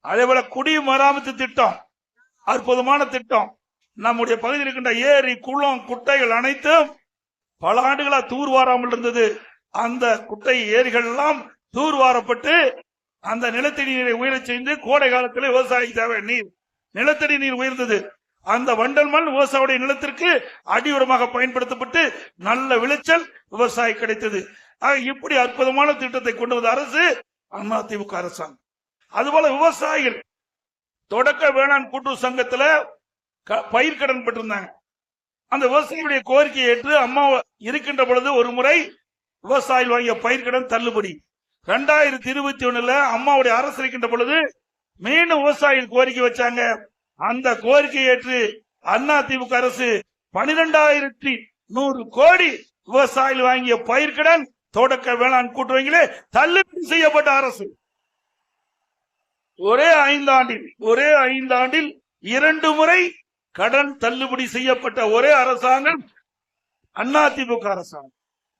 அதே போல குடிமராமத்து திட்டம் அற்புதமான திட்டம். நம்முடைய பகுதியில் இருக்கின்ற ஏரி குளம் குட்டைகள் அனைத்தும் பல ஆண்டுகளா தூர்வாராமல் இருந்தது. அந்த குட்டை ஏரிகள் எல்லாம் தூர்வாரப்பட்டு அந்த நிலத்தடி நீரை உயரச் செய்து கோடை காலத்தில் விவசாயி தேவை நீர். நிலத்தடி நீர் உயர்ந்தது. அந்த வண்டல் மண் விவசாயியுடைய நிலத்திற்கு அடியுரமாக பயன்படுத்தப்பட்டு நல்ல விளைச்சல் விவசாயி கிடைத்தது. ஆக இப்படி அற்புதமான திட்டத்தை கொண்டு வந்த அரசு அதிமுக அரசாங்கம். அதுபோல விவசாயிகள் தொடக்க வேளாண் கூட்டுறவு சங்கத்துல க- பயிர்க்கடன் பெற்றிருந்தாங்க. அந்த விவசாயியுடைய கோரிக்கையை ஏற்று அம்மா இருக்கின்ற பொழுது ஒரு முறை விவசாயிகள் வாங்கிய பயிர்கடன் தள்ளுபடி. ரெண்டாயிரத்தி இருபத்தி ஒண்ணுல அம்மாவுடைய அரசு இருக்கின்ற பொழுது மீண்டும் விவசாயிகள் கோரிக்கை வச்சாங்க. அந்த கோரிக்கை ஏற்று அண்ணா திமுக அரசு பனிரெண்டாயிரத்தி நூறு கோடி விவசாயிகள் வாங்கிய பயிர்கடன் தொடக்க வேளாண் கூட்டுவங்களே தள்ளுபடி செய்யப்பட்ட அரசு. ஒரே ஐந்தாண்டில் ஒரே ஐந்தாண்டில் இரண்டு முறை கடன் தள்ளுபடி செய்யப்பட்ட ஒரே அரசாங்கம் அதிமுக அரசாங்கம்.